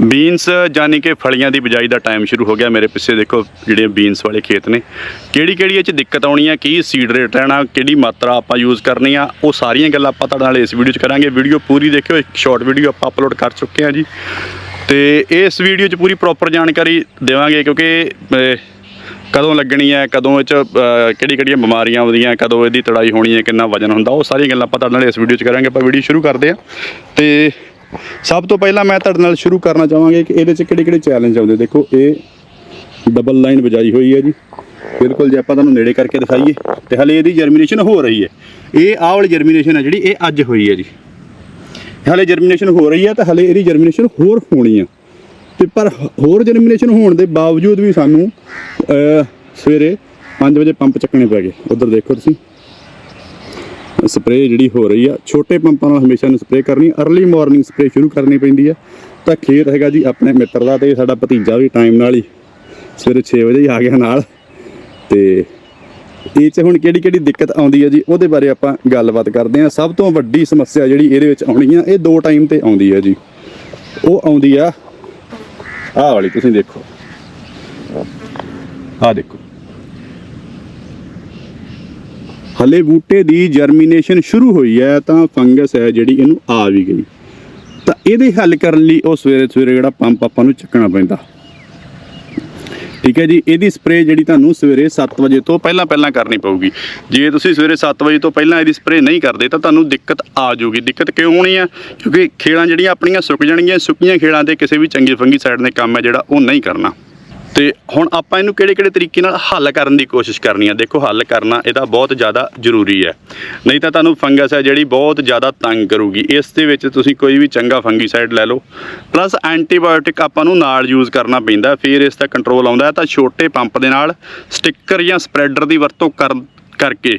Beans ਯਾਨੀ ਕਿ ਫਲੀਆਂ ਦੀ ਬਿਜਾਈ ਦਾ ਟਾਈਮ ਸ਼ੁਰੂ ਹੋ ਗਿਆ। ਮੇਰੇ ਪਿੱਛੇ ਦੇਖੋ ਜਿਹੜੇ ਬੀਨਸ ਵਾਲੇ ਖੇਤ ਨੇ। ਕਿਹੜੀ ਕਿਹੜੀ ਇਹ ਚ ਦਿੱਕਤ ਆਉਣੀ ਆ? ਕੀ ਸੀਡ ਰੇਟ ਰਹਿਣਾ? ਕਿਹੜੀ ਮਾਤਰਾ ਆਪਾਂ ਯੂਜ਼ ਕਰਨੀ ਆ? ਉਹ ਸਾਰੀਆਂ ਗੱਲਾਂ ਆਪਾਂ ਤੁਹਾਡੇ ਨਾਲ ਇਸ ਵੀਡੀਓ 'ਚ ਕਰਾਂਗੇ। ਵੀਡੀਓ ਪੂਰੀ ਦੇਖਿਓ। ਇੱਕ ਸ਼ਾਰਟ ਵੀਡੀਓ ਆਪਾਂ ਅਪਲੋਡ ਕਰ ਚੁੱਕੇ ਹਾਂ ਜੀ। ਤੇ ਇਸ ਵੀਡੀਓ 'ਚ ਪੂਰੀ ਪ੍ਰੋਪਰ ਜਾਣਕਾਰੀ ਦੇਵਾਂਗੇ ਕਿਉਂਕਿ ਕਦੋਂ ਲੱਗਣੀ ਹੈ ਕਦੋਂ ਇਹ 'ਚ ਕਿਹੜੀ ਕਿਹੜੀਆਂ ਬਿਮਾਰੀਆਂ ਆਉਂਦੀਆਂ, ਕਦੋਂ ਇਹਦੀ ਤੜਾਈ ਹੋਣੀ ਹੈ ਕਿੰਨਾ ਵਜਨ ਹੁੰਦਾ, ਉਹ ਸਾਰੀਆਂ ਗੱਲਾਂ ਆਪਾਂ ਤੁਹਾਡੇ ਨਾਲ ਇਸ ਵੀਡੀਓ 'ਚ ਕਰਾਂਗੇ। ਆਪਾਂ ਵੀਡੀਓ ਸ਼ੁਰੂ ਕਰਦੇ ਹਾਂ ਤੇ ਸਭ ਤੋਂ ਪਹਿਲਾਂ ਮੈਂ ਤੁਹਾਡੇ ਨਾਲ ਸ਼ੁਰੂ ਕਰਨਾ ਚਾਹਾਂਗੇ ਕਿ ਇਹਦੇ 'ਚ ਕਿਹੜੇ ਕਿਹੜੇ ਚੈਲੰਜ ਆਉਂਦੇ। ਦੇਖੋ ਇਹ ਡਬਲ ਲਾਈਨ ਵਜਾਈ ਹੋਈ ਹੈ ਜੀ। ਬਿਲਕੁਲ ਜੇ ਆਪਾਂ ਤੁਹਾਨੂੰ ਨੇੜੇ ਕਰਕੇ ਦਿਖਾਈਏ ਤੇ ਹਲੇ ਇਹਦੀ ਜਰਮੀਨੇਸ਼ਨ ਹੋ ਰਹੀ ਹੈ। ਇਹ ਆਹ ਵਾਲੀ ਜਰਮੀਨੇਸ਼ਨ ਹੈ ਜਿਹੜੀ ਇਹ ਅੱਜ ਹੋਈ ਹੈ ਜੀ। ਹਲੇ ਜਰਮੀਨੇਸ਼ਨ ਹੋ ਰਹੀ ਹੈ ਤਾਂ ਹਲੇ ਇਹਦੀ ਜਰਮੀਨੇਸ਼ਨ ਹੋਰ ਹੋਣੀ ਆ। ਤੇ ਪਰ ਹੋਰ ਜਰਮੀਨੇਸ਼ਨ ਹੋਣ ਦੇ ਬਾਵਜੂਦ ਵੀ ਸਾਨੂੰ ਅਹ, ਸਵੇਰੇ 5 ਵਜੇ ਪੰਪ ਚੱਕਣੇ ਪੈ ਗਏ। ਉਧਰ ਦੇਖੋ ਤੁਸੀਂ। ਸਪਰੇਅ ਜਿਹੜੀ ਹੋ ਰਹੀ ਆ, ਛੋਟੇ ਪੰਪਾਂ ਨਾਲ ਹਮੇਸ਼ਾ ਨੂੰ ਸਪਰੇਅ ਕਰਨੀ ਅਰਲੀ ਮਾਰਨਿੰਗ ਸਪਰੇਅ ਸ਼ੁਰੂ ਕਰਨੀ ਪੈਂਦੀ ਆ। ਤਾਂ ਖੇਤ ਹੈਗਾ ਜੀ ਆਪਣੇ ਮਿੱਤਰ ਦਾ ਤੇ ਸਾਡਾ ਭਤੀਜਾ ਵੀ ਟਾਈਮ ਨਾਲ ਹੀ ਸਵੇਰੇ 6 ਵਜੇ ਹੀ ਆ ਗਿਆ ਨਾਲ। ਤੇ ਇਹ 'ਚ ਹੁਣ ਕਿਹੜੀ ਕਿਹੜੀ ਦਿੱਕਤ ਆਉਂਦੀ ਹੈ ਜੀ, ਉਹਦੇ ਬਾਰੇ ਆਪਾਂ ਗੱਲਬਾਤ ਕਰਦੇ ਹਾਂ ਸਭ ਤੋਂ ਵੱਡੀ ਸਮੱਸਿਆ ਜਿਹੜੀ ਇਹਦੇ ਵਿੱਚ ਆਉਣੀ ਆ, ਇਹ ਦੋ ਟਾਈਮ ਤੇ ਆਉਂਦੀ ਹੈ ਜੀ। ਉਹ ਆਉਂਦੀ ਆ, ਆਹ ਵਾਲੀ ਤੁਸੀਂ ਦੇਖੋ। ਆਹ ਦੇਖੋ। ਹਲੇ ਬੂਟੇ ਦੀ ਜਰਮੀਨੇਸ਼ਨ ਸ਼ੁਰੂ ਹੋਈ ਹੈ ਤਾਂ ਫੰਗਸ ਹੈ ਜਿਹੜੀ ਇਹਨੂੰ ਆ ਵੀ ਗਈ। ਤਾਂ ਇਹਦੇ ਹੱਲ ਕਰਨ ਲਈ ਉਹ ਸਵੇਰੇ ਸਵੇਰੇ ਜਿਹੜਾ ਪੰਪ ਆਪਾਂ ਨੂੰ ਚੱਕਣਾ ਪੈਂਦਾ। ਠੀਕ ਹੈ ਜੀ, ਇਹਦੀ ਸਪਰੇਅ ਜਿਹੜੀ ਤੁਹਾਨੂੰ ਸਵੇਰੇ 7 ਵਜੇ ਤੋਂ ਪਹਿਲਾਂ ਪਹਿਲਾਂ ਕਰਨੀ ਪਊਗੀ। ਜੇ ਤੁਸੀਂ ਸਵੇਰੇ 7 ਵਜੇ ਤੋਂ ਪਹਿਲਾਂ ਇਹਦੀ ਸਪਰੇਅ ਨਹੀਂ ਕਰਦੇ ਤਾਂ ਤੁਹਾਨੂੰ ਦਿੱਕਤ ਆ ਜਾਊਗੀ। ਦਿੱਕਤ ਕਿਉਂ ਹੋਣੀ ਆ? ਕਿਉਂਕਿ ਖੇਲਾਂ ਜਿਹੜੀਆਂ ਆਪਣੀਆਂ ਸੁੱਕ ਜਾਣਗੀਆਂ, ਸੁੱਕੀਆਂ ਖੇਲਾਂ ਤੇ ਕਿਸੇ ਵੀ ਚੰਗੀ ਫੰਗੀ ਸਾਈਡ ਨੇ ਕੰਮ ਹੈ ਜਿਹੜਾ ਉਹ ਨਹੀਂ ਕਰਨਾ। ਤੇ ਹੁਣ ਆਪਾਂ ਇਹਨੂੰ ਕਿਹੜੇ ਕਿਹੜੇ ਤਰੀਕੇ ਨਾਲ ਹੱਲ ਕਰਨ ਦੀ ਕੋਸ਼ਿਸ਼ ਕਰਨੀ ਆ? ਦੇਖੋ, ਹੱਲ ਕਰਨਾ ਇਹਦਾ ਬਹੁਤ ਜ਼ਿਆਦਾ ਜ਼ਰੂਰੀ ਹੈ। ਨਹੀਂ ਤਾਂ ਤੁਹਾਨੂੰ ਫੰਗਸ ਹੈ ਜਿਹੜੀ ਬਹੁਤ ਜ਼ਿਆਦਾ ਤੰਗ ਕਰੂਗੀ। ਇਸ ਦੇ ਵਿੱਚ ਤੁਸੀਂ ਕੋਈ ਵੀ ਚੰਗਾ ਫੰਗੀਸਾਈਡ ਲੈ ਲਓ। ਪਲੱਸ ਐਂਟੀਬਾਇਓਟਿਕ ਆਪਾਂ ਨੂੰ ਨਾਲ ਯੂਜ਼ ਕਰਨਾ ਪੈਂਦਾ। ਫਿਰ ਇਸ ਦਾ ਕੰਟਰੋਲ ਆਉਂਦਾ ਹੈ ਤਾਂ ਛੋਟੇ ਪੰਪ ਦੇ ਨਾਲ ਸਟਿੱਕਰ ਜਾਂ ਸਪਰੈਡਰ ਦੀ ਵਰਤੋਂ ਕਰਨ ਕਰਕੇ।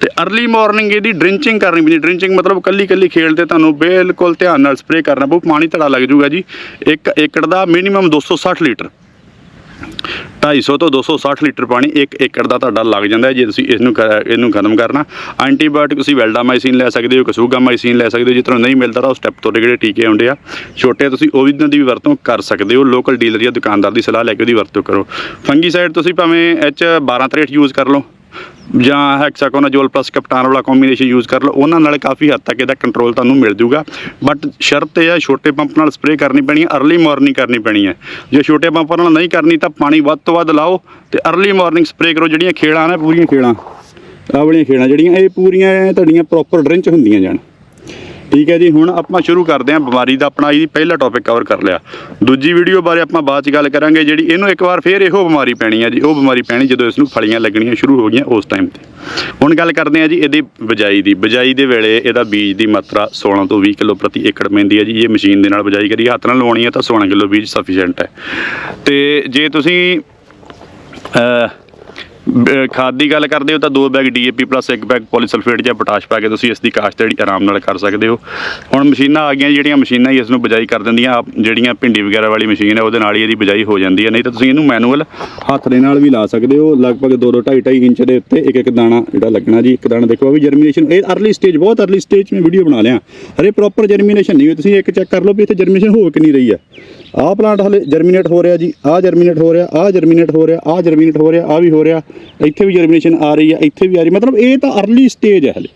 ਤੇ अर्ਲੀ ਮਾਰਨਿੰਗ ਇਹਦੀ ਡ੍ਰਿੰਚਿੰਗ ਕਰਨੀ ਪੈਂਦੀ। ਡ੍ਰਿੰਚਿੰਗ ਮਤਲਬ ਕੱਲੀ ਕੱਲੀ ਖੇਲ ਤੇ ਤੁਹਾਨੂੰ ਬਿਲਕੁਲ ਧਿਆਨ ਨਾਲ ਸਪਰੇਅ ਕਰਨਾ ਪਊ। ਪਾਣੀ ਧੜਾ ਲੱਗ ਜੂਗਾ ਜੀ। ਇੱਕ ਏਕੜ ਦਾ ਮਿਨੀਮਮ 260 ਲੀਟਰ। 250 ਤੋਂ 260 ਲੀਟਰ ਪਾਣੀ 1 ਏਕੜ ਦਾ ਤੁਹਾਡਾ ਲੱਗ ਜਾਂਦਾ ਜੇ ਤੁਸੀਂ ਇਸ ਨੂੰ ਕ- ਇਹਨੂੰ ਖਤਮ ਕਰਨਾ। ਐਂਟੀਬਾਇਓਟਿਕ ਤੁਸੀਂ ਵੈਲਡਾਮਾਈਸਿਨ ਲੈ ਸਕਦੇ ਹੋ ਕਸੂਗਾਮਾਈਸਿਨ ਲੈ ਸਕਦੇ ਹੋ, ਜੇ ਤੁਹਾਨੂੰ ਨਹੀਂ ਮਿਲਦਾ ਤਾਂ ਉਹ ਸਟੈਪ ਤੋਂ ਜਿਹੜੇ ਟੀਕੇ ਆਉਂਦੇ ਆ, ਛੋਟੇ ਤੁਸੀਂ ਉਹ ਵੀ ਦੀ ਵੀ ਵਰਤੋਂ ਕਰ ਸਕਦੇ ਹੋ ਲੋਕਲ ਡੀਲਰ ਜਾਂ ਦੁਕਾਨਦਾਰ ਦੀ ਸਲਾਹ ਲੈ ਕੇ ਉਹਦੀ ਵਰਤੋਂ ਕਰੋ। ਫੰਗੀਸਾਈਡ ਤੁਸੀਂ ਭਾਵੇਂ ਇਹ 'ਚ 12 ਤਰੇਟ ਯੂਜ਼ ਕਰ ਲਓ। ਜਾਂ ਹੈਕਸਾਕੋਨਾਜ਼ੋਲ ਪਲੱਸ ਕਪਟਾਨ ਵਾਲਾ ਕੰਬੀਨੇਸ਼ਨ ਯੂਜ਼ ਕਰ ਲਓ, ਉਹਨਾਂ ਨਾਲ ਕਾਫੀ ਹੱਦ ਤੱਕ ਇਹਦਾ ਕੰਟਰੋਲ ਤੁਹਾਨੂੰ ਮਿਲ ਜੂਗਾ। ਬਟ ਸ਼ਰਤ ਇਹ ਹੈ ਛੋਟੇ ਪੰਪ ਨਾਲ ਸਪਰੇਅ ਕਰਨੀ ਪੈਣੀ ਹੈ ਅਰਲੀ ਮਾਰਨਿੰਗ ਕਰਨੀ ਪੈਣੀ ਹੈ। ਜੇ ਛੋਟੇ ਪੰਪ ਨਾਲ ਨਹੀਂ ਕਰਨੀ, ਤਾਂ ਪਾਣੀ ਵੱਧ ਤੋਂ ਵੱਧ ਲਾਓ ਤੇ ਅਰਲੀ ਮਾਰਨਿੰਗ ਸਪਰੇਅ ਕਰੋ, ਜਿਹੜੀਆਂ ਖੇੜਾਂ ਨੇ, ਪੂਰੀਆਂ ਖੇੜਾਂ। ਆ ਵਾਲੀਆਂ ਖੇੜਾਂ ਜਿਹੜੀਆਂ, ਇਹ ਪੂਰੀਆਂ ਤੁਹਾਡੀਆਂ ਪ੍ਰੋਪਰ ਡਰਿੰਚ ਹੁੰਦੀਆਂ ਜਾਣ। ਠੀਕ ਹੈ ਜੀ, ਹੁਣ ਆਪਾਂ ਸ਼ੁਰੂ ਕਰਦੇ ਹਾਂ ਬਿਮਾਰੀ ਦਾ, ਆਪਣਾ ਇਹਦੀ ਪਹਿਲਾ ਟੌਪਿਕ ਕਵਰ ਕਰ ਲਿਆ। ਦੂਜੀ ਵੀਡੀਓ ਬਾਰੇ ਆਪਾਂ ਬਾਅਦ ਚ ਗੱਲ ਕਰਾਂਗੇ, ਜਿਹੜੀ ਇਹਨੂੰ ਇੱਕ ਵਾਰ ਫੇਰ ਇਹੋ ਬਿਮਾਰੀ ਪੈਣੀ ਹੈ ਜੀ, ਉਹ ਬਿਮਾਰੀ ਪੈਣੀ ਜਦੋਂ ਇਸ ਨੂੰ ਫਲੀਆਂ ਲੱਗਣੀਆਂ ਸ਼ੁਰੂ ਹੋ ਗਈਆਂ ਉਸ ਟਾਈਮ ਤੇ। ਹੁਣ ਗੱਲ ਕਰਦੇ ਹਾਂ ਜੀ ਇਹਦੀ ਬਜਾਈ ਦੀ। ਬਜਾਈ ਦੇ ਵੇਲੇ ਇਹਦਾ ਬੀਜ ਦੀ ਮਾਤਰਾ 16 ਤੋਂ 20 ਕਿਲੋ ਪ੍ਰਤੀ ਏਕੜ ਪੈਂਦੀ ਹੈ ਜੀ। ਇਹ ਮਸ਼ੀਨ ਦੇ ਨਾਲ ਬਜਾਈ ਕਰੀ, ਹੱਥ ਨਾਲ ਲਵਾਉਣੀ ਹੈ ਤਾਂ 16 ਕਿਲੋ ਬੀਜ ਸਫੀਸ਼ੀਐਂਟ ਹੈ। ਤੇ ਜੇ ਤੁਸੀਂ ਖਾਦ ਦੀ ਗੱਲ ਕਰਦੇ ਹੋ ਤਾਂ ਦੋ ਬੈਗ ਡੀਏਪੀ ਪਲੱਸ, ਇੱਕ ਬੈਗ ਪੋਲੀਸਲਫੇਟ ਜਾਂ ਪੋਟਾਸ਼ ਪਾ ਕੇ ਤੁਸੀਂ ਇਸ ਦੀ ਕਾਸ਼ਤ ਜਿਹੜੀ ਆਰਾਮ ਨਾਲ ਕਰ ਸਕਦੇ ਹੋ। ਹੁਣ ਮਸ਼ੀਨਾਂ ਆ ਗਈਆਂ, ਜਿਹੜੀਆਂ ਮਸ਼ੀਨਾਂ ਹੀ ਇਸ ਨੂੰ ਬਜਾਈ ਕਰ ਦਿੰਦੀਆਂ ਜਿਹੜੀਆਂ ਭਿੰਡੀ ਵਗੈਰਾ ਵਾਲੀ ਮਸ਼ੀਨ ਹੈ, ਉਹਦੇ ਨਾਲ ਹੀ ਇਹਦੀ ਬਜਾਈ ਹੋ ਜਾਂਦੀ ਹੈ। ਨਹੀਂ ਤਾਂ ਤੁਸੀਂ ਇਹਨੂੰ ਮੈਨੂਅਲ ਹੱਥ ਦੇ ਨਾਲ ਵੀ ਲਾ ਸਕਦੇ ਹੋ। ਲਗਭਗ 2-2 2.5 ਇੰਚ ਦੇ ਉੱਤੇ ਇੱਕ ਇੱਕ ਦਾਣਾ ਜਿਹੜਾ ਲੱਗਣਾ ਜੀ, ਇੱਕ ਦਾਣਾ ਦੇਖੋ ਵੀ ਜਰਮੀਨੇਸ਼ਨ ਇਹ ਅਰਲੀ ਸਟੇਜ ਬਹੁਤ ਅਰਲੀ ਸਟੇਜ ਮੈਂ ਵੀਡੀਓ ਬਣਾ ਲਿਆ। ਹਰੇ ਪ੍ਰੋਪਰ ਜਰਮੀਨੇਸ਼ਨ ਨਹੀਂ ਹੋਈ। ਤੁਸੀਂ ਇੱਕ ਚੈੱਕ ਕਰ ਲਓ ਵੀ ਇੱਥੇ ਜਰਮੀਨੇਸ਼ਨ ਹੋ ਕਿ ਨਹੀਂ ਰਹੀ ਹੈ। ਆਹ ਪਲਾਂਟ ਹਲੇ ਜਰਮੀਨੇਟ ਹੋ ਰਿਹਾ ਜੀ, ਆਹ ਜਰਮੀਨੇਟ ਹੋ ਰਿਹਾ, ਆਹ ਜਰਮੀਨੇਟ ਹੋ ਰਿਹਾ, ਆਹ ਜਰਮੀਨੇਟ ਹੋ ਰਿਹਾ, ਆਹ ਵੀ ਹੋ ਰਿਹਾ। ਇੱਥੇ ਵੀ ਜਰਮੀਨੇਸ਼ਨ ਆ ਰਹੀ ਆ, ਇੱਥੇ ਵੀ ਆ ਰਹੀ ਮਤਲਬ ਇਹ ਤਾਂ अर्ਲੀ ਸਟੇਜ ਹੈ ਹਲੇ।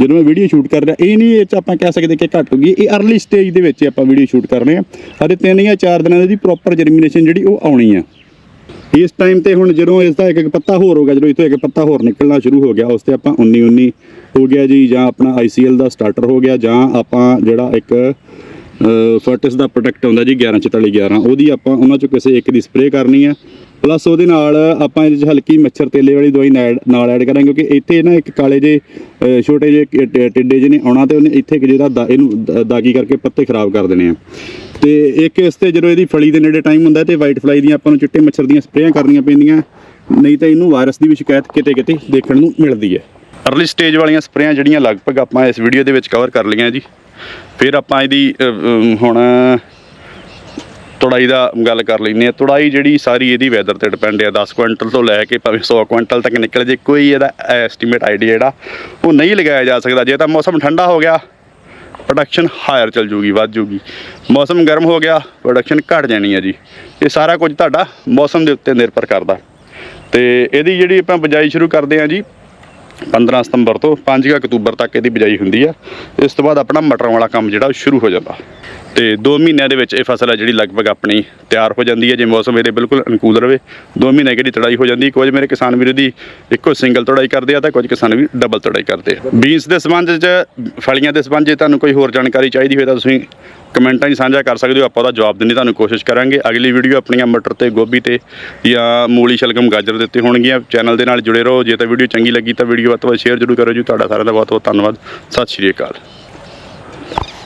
ਜਦੋਂ ਮੈਂ ਵੀਡੀਓ ਸ਼ੂਟ ਕਰ ਰਿਹਾ, ਇਹ ਨਹੀਂ ਇਹ ਚ ਆਪਾਂ ਕਹਿ ਸਕਦੇ ਕਿ ਘਟ ਗਈ। ਇਹ अर्ਲੀ ਸਟੇਜ ਦੇ ਵਿੱਚ ਆਪਾਂ ਵੀਡੀਓ ਸ਼ੂਟ ਕਰ ਆ। ਹਰੇ 3 ਜਾਂ 4 ਦਿਨਾਂ ਦੀ ਪ੍ਰੋਪਰ ਜਰਮੀਨੇਸ਼ਨ ਜਿਹੜੀ ਉਹ ਆਉਣੀ ਆ। ਇਸ ਟਾਈਮ ਤੇ ਹੁਣ ਜਦੋਂ ਇਸ ਦਾ ਇੱਕ ਇੱਕ ਪੱਤਾ ਹੋਰ ਹੋ ਗਿਆ, ਜਦੋਂ ਇਥੋਂ ਇੱਕ ਪੱਤਾ ਹੋਰ ਨਿਕਲਣਾ ਸ਼ੁਰੂ ਹੋ ਗਿਆ, ਉਸ ਤੇ ਆਪਾਂ 19 19 ਹੋ ਗਿਆ ਜੀ, ਜਾਂ ਆਪਣਾ ਆਈਸੀਐਲ ਦਾ ਸਟਾਰਟਰ ਹੋ ਗਿਆ, ਜਾਂ ਆਪਾਂ ਜਿਹੜਾ ਇੱਕ ਫਰਟਿਸ ਦਾ ਪ੍ਰੋਡਕਟ ਆਉਂਦਾ ਜੀ 1144 11 ਉਹਦੀ ਆਪਾਂ ਉਹਨਾਂ ਚੋਂ ਕਿਸੇ ਇੱਕ ਦੀ ਸਪਰੇਅ ਕਰਨੀ ਆ। ਪਲੱਸ ਉਹਦੇ ਨਾਲ ਆਪਾਂ ਇਹਦੇ 'ਚ ਹਲਕੀ ਮੱਛਰ ਤੇਲੇ ਵਾਲੀ ਦਵਾਈ ਨਾਲ ਨਾਲ ਐਡ ਕਰਾਂਗੇ ਕਿਉਂਕਿ ਇੱਥੇ ਨਾ ਇੱਕ ਕਾਲੇ ਜੇ ਛੋਟੇ ਜੇ ਟਿੱਡੇ ਜਿਹੇ ਨੇ ਆਉਣਾ ਤੇ ਉਹਨੇ ਇੱਥੇ ਇੱਕ ਜਿਹੜਾ ਦਾ- ਇਹਨੂੰ ਦਾਗੀ ਕਰਕੇ ਪੱਤੇ ਖਰਾਬ ਕਰ ਦੇਣੇ ਆ। ਤੇ ਇੱਕ ਇਸ ਤੇ ਜਦੋਂ ਇਹਦੀ ਫਲੀ ਦੇ ਨੇੜੇ ਟਾਈਮ ਹੁੰਦਾ ਤੇ ਵਾਈਟ ਫਲਾਈ ਦੀਆਂ ਆਪਾਂ ਨੂੰ ਚਿੱਟੇ ਮੱਛਰ ਦੀਆਂ ਸਪਰੇਆਂ ਕਰਨੀਆਂ ਪੈਂਦੀਆਂ। ਨਹੀਂ ਤਾਂ ਇਹਨੂੰ ਵਾਇਰਸ ਦੀ ਵੀ ਸ਼ਿਕਾਇਤ ਕਿਤੇ ਕਿਤੇ ਦੇਖਣ ਨੂੰ ਮਿਲਦੀ ਹੈ। ਅਰਲੀ ਸਟੇਜ ਵਾਲੀਆਂ ਸਪਰੇਆਂ ਜਿਹੜੀਆਂ ਲਗਭਗ ਆਪਾਂ ਇਸ ਵੀਡੀਓ ਦੇ ਵਿੱਚ ਕਵਰ ਕਰ ਲਈਆਂ ਜੀ। ਫਿਰ ਆਪਾਂ ਇਹਦੀ ਹੁਣ ਤੁੜਾਈ ਦਾ ਗੱਲ ਕਰ ਲੈਂਦੇ ਆ ਤੁੜਾਈ ਜਿਹੜੀ ਸਾਰੀ ਇਹਦੀ ਵੈਦਰ ਤੇ ਡਿਪੈਂਡ ਆ। 10 ਕੁਇੰਟਲ ਤੋਂ ਲੈ ਕੇ ਭਾਵੇਂ 100 ਕੁਇੰਟਲ ਤੱਕ ਨਿਕਲ ਜੇ, ਕੋਈ ਇਹਦਾ ਐਸਟੀਮੇਟ ਆਈਡੀਆ ਜਿਹੜਾ, ਉਹ ਨਹੀਂ ਲਗਾਇਆ ਜਾ ਸਕਦਾ। ਜੇ ਤਾਂ ਮੌਸਮ ਠੰਡਾ ਹੋ ਗਿਆ ਪ੍ਰੋਡਕਸ਼ਨ ਹਾਇਰ ਚੱਲ ਜੂਗੀ, ਵੱਧ ਜੂਗੀ। ਮੌਸਮ ਗਰਮ ਹੋ ਗਿਆ ਪ੍ਰੋਡਕਸ਼ਨ ਘਟ ਜਾਣੀ ਹੈ ਜੀ। ਇਹ ਸਾਰਾ ਕੁਝ ਤੁਹਾਡਾ ਮੌਸਮ ਦੇ ਉੱਤੇ ਨਿਰਭਰ ਕਰਦਾ। ਤੇ ਇਹਦੀ ਜਿਹੜੀ ਆਪਾਂ ਬਿਜਾਈ ਸ਼ੁਰੂ ਕਰਦੇ ਹਾਂ ਜੀ 15 ਸਤੰਬਰ ਤੋਂ 5 ਅਕਤੂਬਰ ਤੱਕ ਇਹਦੀ ਬਿਜਾਈ ਹੁੰਦੀ ਆ। ਇਸ ਤੋਂ ਬਾਅਦ ਆਪਣਾ ਮਟਰਾਂ ਵਾਲਾ ਕੰਮ ਜਿਹੜਾ ਉਹ ਸ਼ੁਰੂ ਹੋ ਜਾਂਦਾ। ਤੇ 2 ਮਹੀਨਿਆਂ ਦੇ ਵਿੱਚ ਇਹ ਫਸਲ ਹੈ ਜਿਹੜੀ ਲਗਭਗ ਆਪਣੀ ਤਿਆਰ ਹੋ ਜਾਂਦੀ ਹੈ ਜੇ ਮੌਸਮ ਇਹਦੇ ਬਿਲਕੁਲ ਅਨੁਕੂਲ ਰਵੇ। 2 ਮਹੀਨੇ ਕਿਹੜੀ ਤੜਾਈ ਹੋ ਜਾਂਦੀ ਕੁਝ ਮੇਰੇ ਕਿਸਾਨ ਵੀਰ ਦੀ ਇੱਕੋ ਸਿੰਗਲ ਤੜਾਈ ਕਰਦੇ ਆ ਤਾਂ ਕੁਝ ਕਿਸਾਨ ਵੀ ਡਬਲ ਤੜਾਈ ਕਰਦੇ ਆ। ਬੀਨਸ ਦੇ ਸੰਬੰਧ 'ਚ, ਫਲੀਆਂ ਦੇ ਸੰਬੰਧ 'ਚ ਤੁਹਾਨੂੰ ਕੋਈ ਹੋਰ ਜਾਣਕਾਰੀ ਚਾਹੀਦੀ ਹੋਵੇ ਤਾਂ ਤੁਸੀਂ ਕਮੈਂਟਾਂ 'ਚ ਸਾਂਝਾ ਕਰ ਸਕਦੇ ਹੋ। ਆਪਾਂ ਉਹਦਾ ਜਵਾਬ ਦੇਣ ਦੀ ਤੁਹਾਨੂੰ, ਕੋਸ਼ਿਸ਼ ਕਰਾਂਗੇ। ਅਗਲੀ ਵੀਡੀਓ ਆਪਣੀਆਂ ਮਟਰ ਤੇ ਗੋਭੀ ਤੇ ਜਾਂ ਮੂਲੀ ਸ਼ਲਗਮ ਗਾਜਰ ਦੇ ਉੱਤੇ ਹੋਣਗੀਆਂ। ਚੈਨਲ ਦੇ ਨਾਲ ਜੁੜੇ ਰਹੋ। ਜੇ ਤਾਂ ਵੀਡੀਓ ਚੰਗੀ ਲੱਗੀ ਤਾਂ ਵੀਡੀਓ ਵੱਧ ਤੋਂ ਵੱਧ ਸ਼ੇਅਰ ਜ਼ਰੂਰ ਕਰੋ ਜੀ। ਤੁਹਾਡਾ ਸਾਰਿਆਂ ਦਾ ਬਹੁਤ ਬਹੁਤ ਧੰਨਵਾਦ। ਸਤਿ ਸ਼੍ਰੀ ਅਕਾਲ।